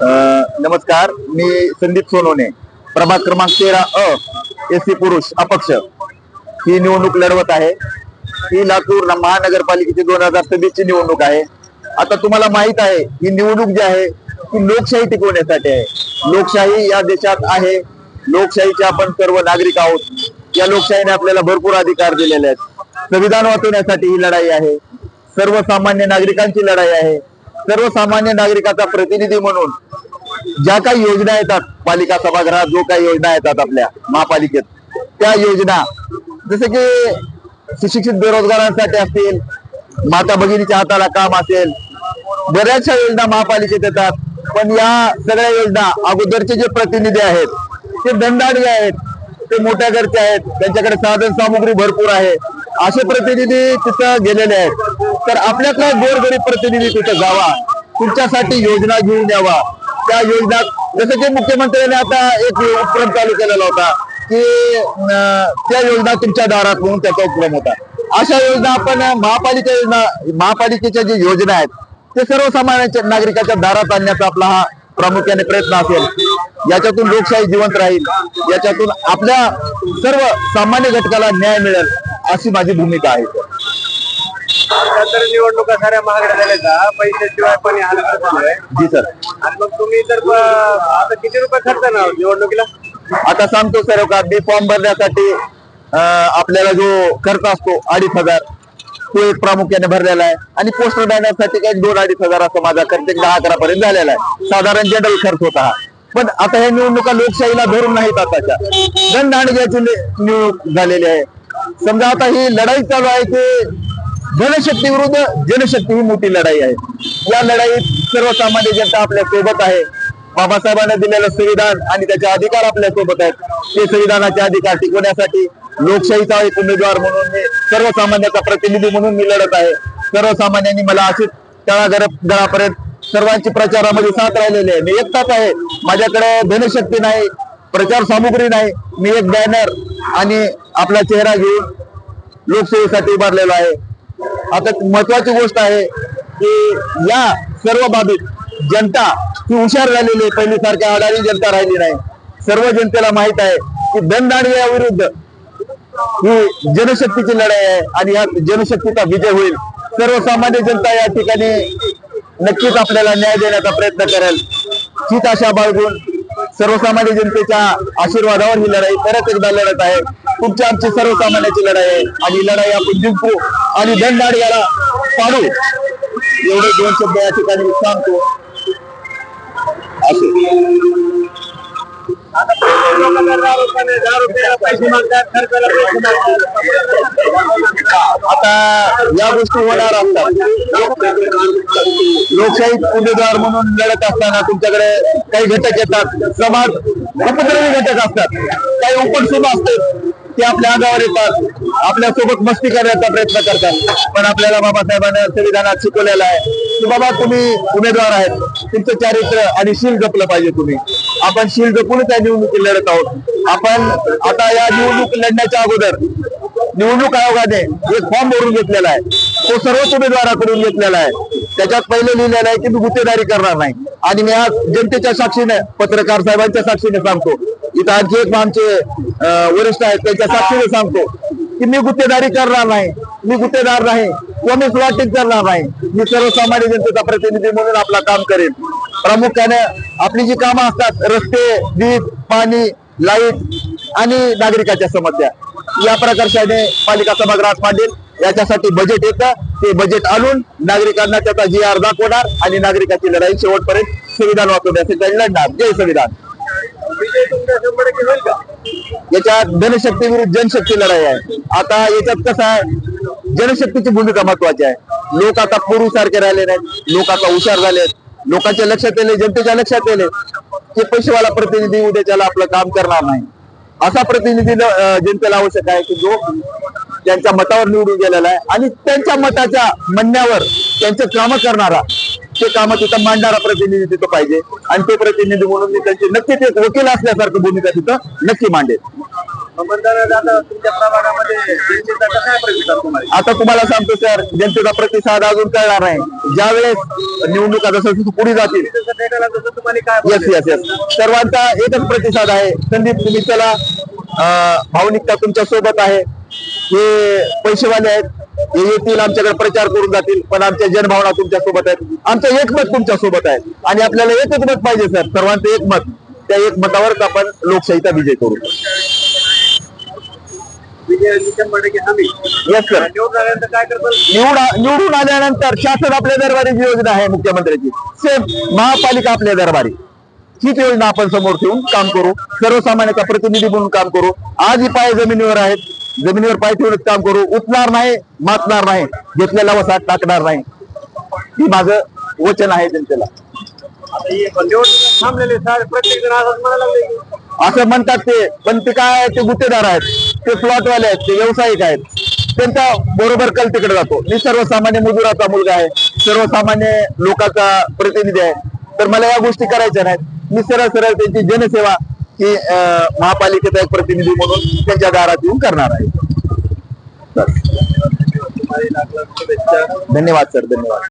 नमस्कार मी संदीप सोनवणे प्रभाग क्रमांक तेरा अ एस सी पुरुष अपक्ष. ही निवडणूक लढवत आहे. ही लातूर महानगरपालिकेची दोन हजार सव्वीस ची निवडणूक आहे. आता तुम्हाला माहीत आहे ही निवडणूक जी आहे ती लोकशाही टिकवण्यासाठी आहे. लोकशाही या देशात आहे. लोकशाहीचे आपण सर्व नागरिक आहोत. या लोकशाहीने आपल्याला भरपूर अधिकार दिलेले आहेत. संविधान वाचवण्यासाठी ही लढाई आहे. सर्वसामान्य नागरिकांची लढाई आहे. सर्वसामान्य नागरिकाचा प्रतिनिधी म्हणून ज्या काही योजना येतात पालिका सभागृहात जो काही योजना येतात आपल्या महापालिकेत त्या योजना जसे की सुशिक्षित बेरोजगारांसाठी असतील माता भगिनीच्या हाताला काम असेल बऱ्याचशा योजना महापालिकेत येतात. पण या सगळ्या योजना अगोदरचे जे प्रतिनिधी आहेत ते दंडाडी आहेत ते मोठ्या घरचे आहेत त्यांच्याकडे साधन सामुग्री भरपूर आहे. असे प्रतिनिधी तिथं गेलेले आहेत. तर आपल्यातला गोरगरीब प्रतिनिधी तिथे जावा. तुमच्यासाठी योजना घेऊन यावा. त्या योजना जसं की मुख्यमंत्र्यांनी आता एक उपक्रम चालू केलेला होता की त्या योजना तुमच्या दारात म्हणून त्याचा उपक्रम होता. अशा योजना आपण महापालिका योजना महापालिकेच्या ज्या योजना आहेत ते सर्वसामान्य नागरिकाच्या दारात आणण्याचा आपला हा प्रामुख्याने प्रयत्न असेल. याच्यातून लोकशाही जिवंत राहील. याच्यातून आपल्या सर्व सामान्य घटकाला न्याय मिळेल अशी माझी भूमिका आहे. तर निवडणुका साऱ्या महागड्या झाल्या का? पैशाशिवाय पण जी सर. आणि मग तुम्ही तर आता किती रुपये खर्च ना निवडणुकीला? आता सांगतो सर का बी फॉर्म भरण्यासाठी आपल्याला जो खर्च असतो अडीच हजार तो एक प्रामुख्याने भरलेला आहे. आणि पोस्टर बॅनरसाठी काही दोन अडीच हजार असा माझा खर्च एक दहा अकरा पर्यंत झालेला आहे. साधारण जनरल खर्च होता हा. पण आता ह्या निवडणुका लोकशाहीला धरून नाहीत आताच्या. दंडाणग्याची नि- निवडणूक झालेली आहे. समजा आता ही लढाई चालू आहे की जनशक्ती विरुद्ध जनशक्ती ही मोठी लढाई आहे. या लढाईत सर्वसामान्य जनता आपल्यासोबत आहे. बाबासाहेबांना दिलेलं संविधान आणि त्याचे अधिकार आपल्यासोबत आहेत. ते संविधानाचे अधिकार टिकवण्यासाठी लोकशाहीचा एक उमेदवार म्हणून मी सर्वसामान्याचा प्रतिनिधी म्हणून मी लढत आहे. सर्वसामान्यांनी मला अशीच तळागळापर्यंत सर्वांची प्रचारामध्ये साथ राहिलेली आहे. मी एकटाच आहे. माझ्याकडे धनशक्ती नाही प्रचार सामुग्री नाही. मी एक बॅनर आणि आपला चेहरा घेऊन लोकसेवेसाठी उभारलेला आहे. आता महत्वाची गोष्ट आहे की या सर्व बाबीत जनता ही हुशार झालेली आहे. पहिलीसारख्या अडाणी जनता राहिली नाही. सर्व जनतेला माहीत आहे की दंडाणव्या विरुद्ध ही जनशक्तीची लढाई आहे आणि या जनशक्तीचा विजय होईल. सर्वसामान्य जनता या ठिकाणी नक्कीच आपल्याला न्याय देण्याचा प्रयत्न करेल. हीच आशा बाळगून सर्वसामान्य जनतेच्या आशीर्वादावर ही लढाई परत एकदा लढत आहे. तुमची आमची सर्वसामान्याची लढाई आहे. आणि लढाई आपण जिंकू आणि दंडाड याला पाडू. एवढे दोन शब्द या ठिकाणी सांगतो. आता आता या गोष्टी होणार असतात. लोकशाही उमेदवार म्हणून लढत असताना तुमच्याकडे काही घटक येतात. समाज उपद्रवी घटक असतात. काही उपटसुभ असतात. ते आपल्या अंगावर येतात आपल्यासोबत मस्ती करण्याचा प्रयत्न करतात. पण आपल्याला बाबासाहेबांना संविधानात शिकवलेलं आहे की बाबा तुम्ही उमेदवार आहेत. तुमचं चारित्र्य आणि शील जपलं पाहिजे तुम्ही. आपण शील जपून त्या निवडणुकीत लढत आहोत. आपण आता या निवडणूक लढण्याच्या अगोदर निवडणूक आयोगाने एक फॉर्म भरून घेतलेला आहे. तो सर्वच उमेदवाराकडून घेतलेला आहे. त्याच्यात पहिले लिहिलेलं आहे की मी गुत्तेदारी करणार नाही. आणि मी आज जनतेच्या साक्षीने पत्रकार साहेबांच्या साक्षीने सांगतो इथं आणखी एक आमचे वरिष्ठ आहेत त्यांच्या साक्षीने सांगतो की मी गुत्तेदारी करणार नाही मी गुत्तेदार नाही कोणीच मी करणार नाही. मी सर्वसामान्य जनतेचा प्रतिनिधी म्हणून आपला काम करेन. प्रामुख्याने आपली जी कामं असतात रस्ते वीज पाणी लाइट आणि नागरिकाच्या समस्या या प्रकर्षाने पालिका सभागृहात मांडेल. याच्यासाठी बजेट येतं. ते बजेट आणून नागरिकांना त्याचा जी आर दाखवणार आणि नागरिकाची लढाई शेवटपर्यंत संविधान वाचवण्यासाठी लढणार. जय संविधान विजय तुमच्या शंभर टक्के होईल का याच्यात धनशक्ती विरुद्ध जनशक्ती लढाई आहे. आता याच्यात कसं आहे? जनशक्तीची भूमिका महत्वाची आहे. लोक आता पूर्वीसारखे राहिले नाहीत. लोक आता हुशार झालेत लोकांच्या लक्षात येले जनतेच्या लक्षात येले की पैसेवाला प्रतिनिधी उद्याच्याला आपलं काम करणार नाही. असा प्रतिनिधी जनतेला आवश्यक आहे की जो त्यांच्या मतावर निवडून गेलेला आहे आणि त्यांच्या मताच्या म्हणण्यावर त्यांचे काम करणारा ते काम तिथं मांडणारा प्रतिनिधी तिथं पाहिजे. आणि तो प्रतिनिधी म्हणून मी त्यांची नक्कीच एक वकील असल्यासारखं भूमिका तिथं नक्की मांडेल. आता तुमच्या तुम्हाला आता तुम्हाला सांगतो सर जनतेचा प्रतिसाद अजून कळणार नाही. ज्या वेळेस निवडणुका जसं पुढे जातील. येस येस येस सर्वांचा एकच प्रतिसाद आहे. संदीप तुम्ही चला. भावनिकता तुमच्यासोबत आहे. हे पैसेवाले आहेत. हे येतील आमच्याकडे प्रचार करून जातील पण आमच्या जनभावना तुमच्यासोबत आहेत. आमचं एकमत तुमच्यासोबत आहे. आणि आपल्याला एकच मत पाहिजे सर. सर्वांचं एकमत. त्या एकमतावरच आपण लोकशाहीचा विजय करू. निवडून आल्यानंतर शासन आपल्या दरबारी जी योजना आहे मुख्यमंत्र्यांची. सेम महापालिका आपल्या दरबारी. हीच योजना आपण समोर ठेवून काम करू. सर्वसामान्याचा प्रतिनिधी म्हणून काम करू. आज ही पाय जमिनीवर आहेत. जमिनीवर पाय ठेवूनच काम करू. उठणार नाही मातणार नाही घेतलेला वसा टाकणार नाही. ही माझं वचन आहे जनतेला. असं म्हणतात ते पण ते काय ते गुत्तेदार आहेत. ते प्लॉटवाले आहेत ते व्यावसायिक आहेत. त्यांचा बरोबर कल तिकडे जातो. मी सर्वसामान्य मजुराचा मुलगा आहे. सर्वसामान्य लोकांचा प्रतिनिधी आहे. तर मला या गोष्टी करायच्या नाहीत. मी सरळ सरळ त्यांची जनसेवा की अं, महापालिकेचा एक प्रतिनिधी म्हणून त्यांच्या दारात येऊन करणार आहे. तुम्हाला धन्यवाद सर. धन्यवाद.